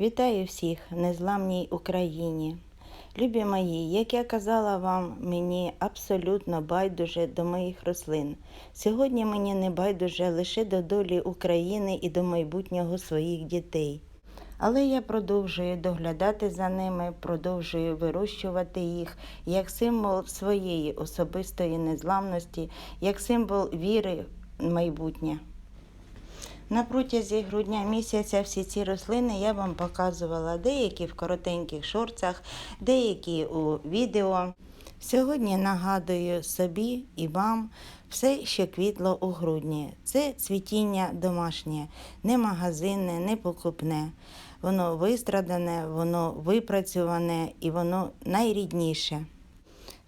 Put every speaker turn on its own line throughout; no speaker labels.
Вітаю всіх незламній Україні. Любі мої, як я казала вам, мені абсолютно байдуже до моїх рослин. Сьогодні мені не байдуже лише до долі України і до майбутнього своїх дітей. Але я продовжую доглядати за ними, продовжую вирощувати їх як символ своєї особистої незламності, як символ віри в майбутнє. На протязі грудня місяця всі ці рослини я вам показувала деякі в коротеньких шорцах, деякі у відео. Сьогодні нагадую собі і вам все, що квітло у грудні. Це цвітіння домашнє, не магазинне, не покупне. Воно вистрадане, воно випрацьоване і воно найрідніше.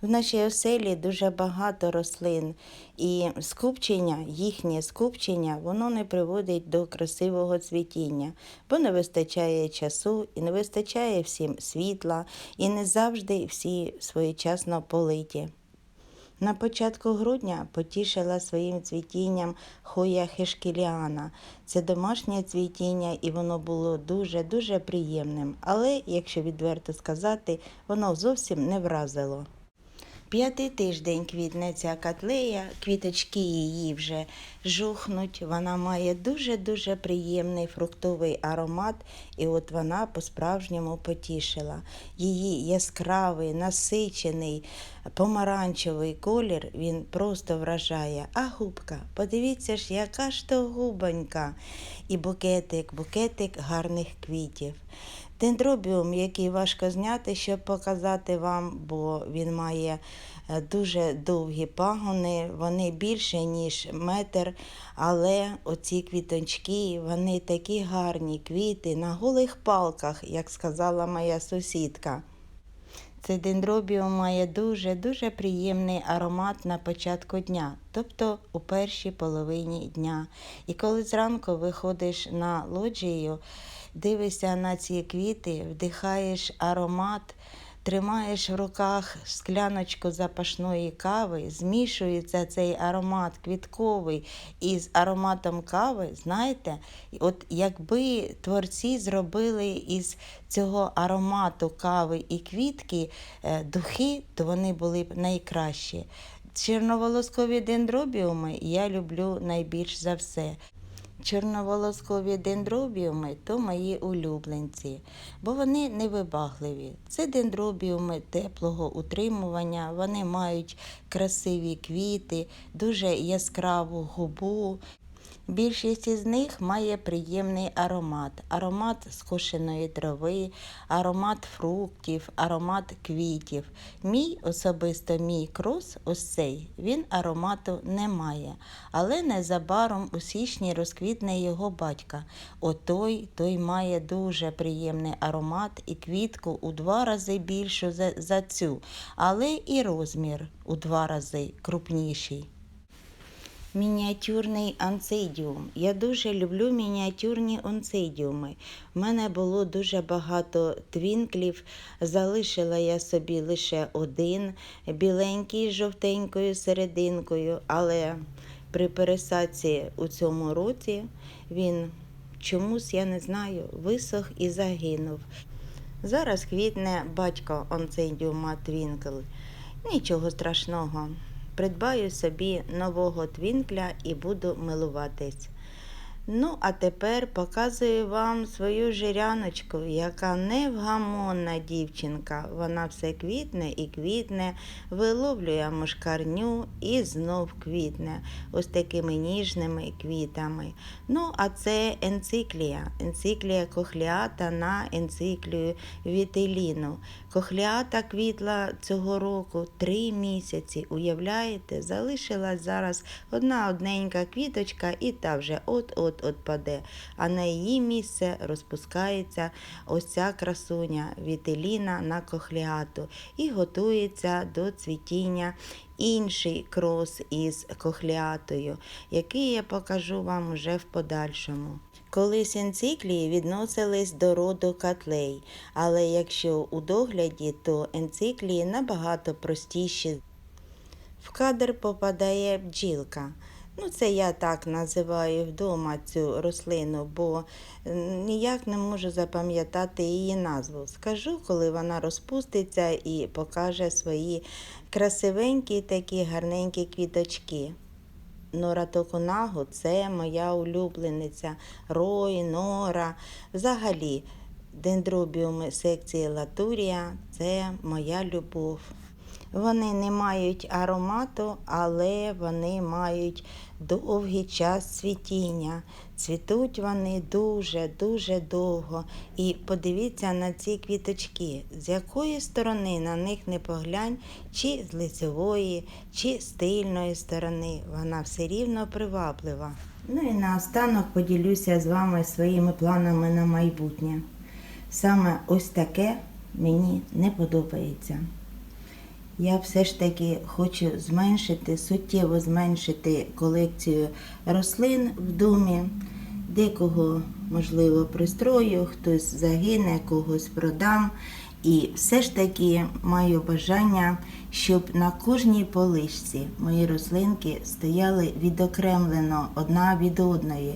В нашій оселі дуже багато рослин, і скупчення, їхнє скупчення, воно не приводить до красивого цвітіння, бо не вистачає часу і не вистачає всім світла, і не завжди всі своєчасно политі. На початку грудня потішила своїм цвітінням хоя хешкіліана. Це домашнє цвітіння, і воно було дуже-дуже приємним. Але, якщо відверто сказати, воно зовсім не вразило. П'ятий тиждень квітне ця котлея, квіточки її вже жухнуть. Вона має дуже-дуже приємний фруктовий аромат, і от вона по-справжньому потішила. Її яскравий, насичений, помаранчевий колір він просто вражає. А губка, подивіться ж, яка ж то губонька. І букетик, букетик гарних квітів. Дендробіум, який важко зняти, щоб показати вам, бо він має е, дуже довгі пагони, вони більше, ніж метр, але оці квіточки, вони такі гарні квіти на голих палках, як сказала моя сусідка. Цей дендробіум має дуже-дуже приємний аромат на початку дня, тобто у першій половині дня. І коли зранку виходиш на лоджію, дивишся на ці квіти, вдихаєш аромат, тримаєш в руках скляночку запашної кави, змішується цей аромат квітковий із ароматом кави, знаєте, от якби творці зробили із цього аромату кави і квітки е, духи, то вони були б найкращі. Чорноволоскові дендробіуми я люблю найбільш за все. Чорноволоскові дендробіуми то мої улюбленці, бо вони невибагливі. Це дендробіуми теплого утримування, вони мають красиві квіти, дуже яскраву губу. Більшість із них має приємний аромат, аромат скошеної трави, аромат фруктів, аромат квітів. Мій особисто мій крос, ось цей, він аромату не має, але незабаром у січні розквітне його батька. Отой той має дуже приємний аромат і квітку у два рази більшу за, за цю, але і розмір у два рази крупніший. Мініатюрний анцидіум. Я дуже люблю мініатюрні онцидіуми. У мене було дуже багато твінклів, залишила я собі лише один, біленький з жовтенькою серединкою, але при пересадці у цьому році він чомусь, я не знаю, висох і загинув. Зараз квітне батько онцидіума твінкл. Нічого страшного. Придбаю собі нового твінкля і буду милуватись. Ну, а тепер показую вам свою жиряночку, яка невгамонна дівчинка. Вона все квітне і квітне, виловлює мушкарню і знов квітне ось такими ніжними квітами. Ну, а це енциклія, енциклія кохліата на енциклію вітеліну. Кохліата квітла цього року три місяці. Уявляєте, залишилась зараз одна одненька квіточка, і та вже от-от от-от отпаде, а на її місце розпускається ось ця красуня вітеліна на кохліату і готується до цвітіння інший крос із кохліатою, який я покажу вам уже в подальшому. Колись енциклії відносились до роду котлей, але якщо у догляді, то енциклії набагато простіші. В кадр попадає бджілка. Ну, це я так називаю вдома цю рослину, бо ніяк не можу запам'ятати її назву. Скажу, коли вона розпуститься і покаже свої красивенькі такі гарненькі квіточки. Нора Токунагу це моя улюблениця. Рой, Нора. Взагалі, дендробіуми секції Латурія це моя любов. Вони не мають аромату, але вони мають довгий час цвітіння. Цвітуть вони дуже-дуже довго. І подивіться на ці квіточки, з якої сторони на них не поглянь, чи з лицевої, чи з тильної сторони. Вона все рівно приваблива. Ну і наостанок поділюся з вами своїми планами на майбутнє. Саме ось таке мені не подобається. Я все ж таки хочу зменшити, суттєво зменшити колекцію рослин в домі. Декого, можливо, пристрою, хтось загине, когось продам. І все ж таки маю бажання, щоб на кожній полишці мої рослинки стояли відокремлено одна від одної.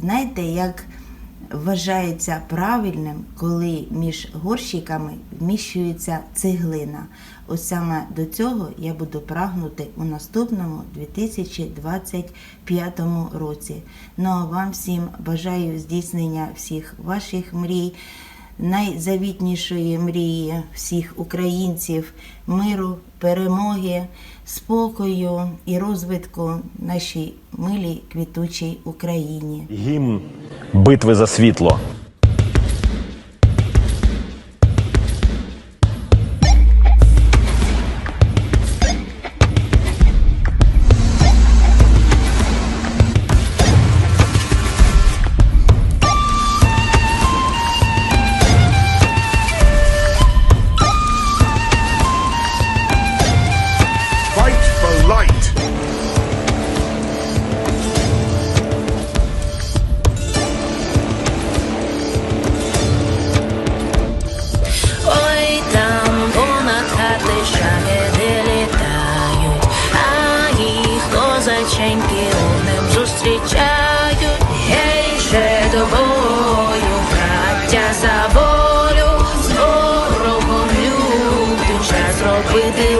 Знаєте, як вважається правильним, коли між горщиками вміщується цеглина. Ось саме до цього я буду прагнути у наступному 2025 році. Ну а вам всім бажаю здійснення всіх ваших мрій, найзавітнішої мрії всіх українців, миру, перемоги, спокою і розвитку нашій милій квітучій Україні.
Гімн битви за світло.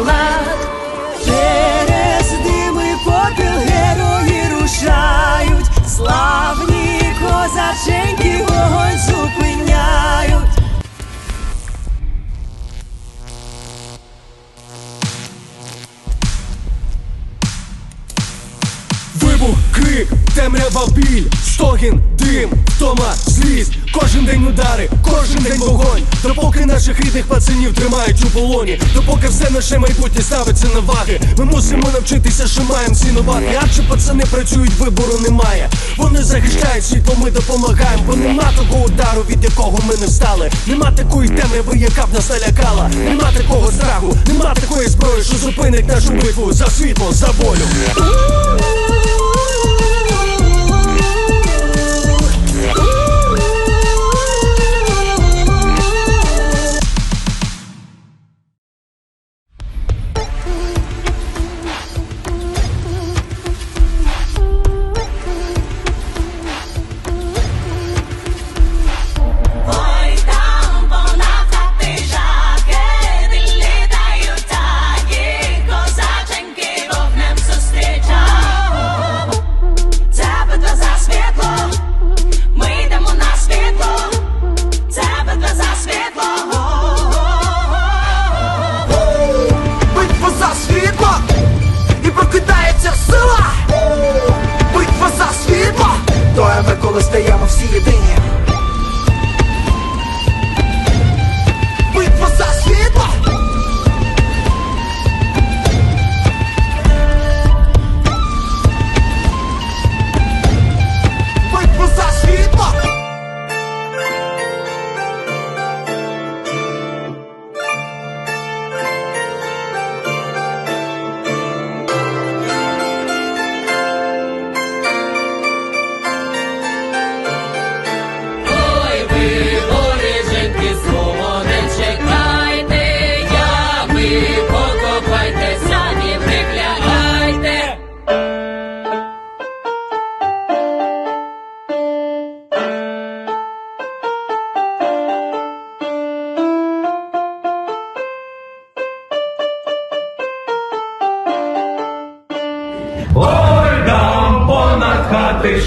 Лад.
Через дими попіл герої рушають, славні козаченьки вогонь зупиняють.
Вибух, крик, темрява біль, стогін, дим, втома, злість Кожен день удари, кожен день вогонь. Допоки наших рідних пацанів тримають у полоні. Допоки все наше майбутнє ставиться на ваги. Ми мусимо навчитися, що маємо цінувати Адже пацани працюють, вибору немає. Вони захищають світло, ми допомагаємо. Бо нема того удару, від якого ми не встали. Нема такої темряви, яка б нас налякала. Нема такого страху, нема такої зброї, що зупинить нашу битву за світло, за волю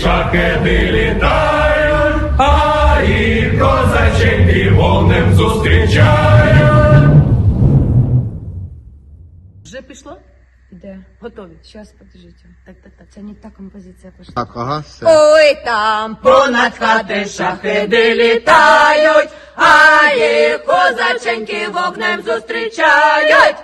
шахеди літають, а і козаченьки вогнем зустрічають.
Вже пішло?
Де?
Готові.
Щас, подождите.
Так, так, так.
Це не та композиція пошла.
Так, ага, все.
Ой, там понад хати шахеди літають, а їх козаченьки вогнем зустрічають.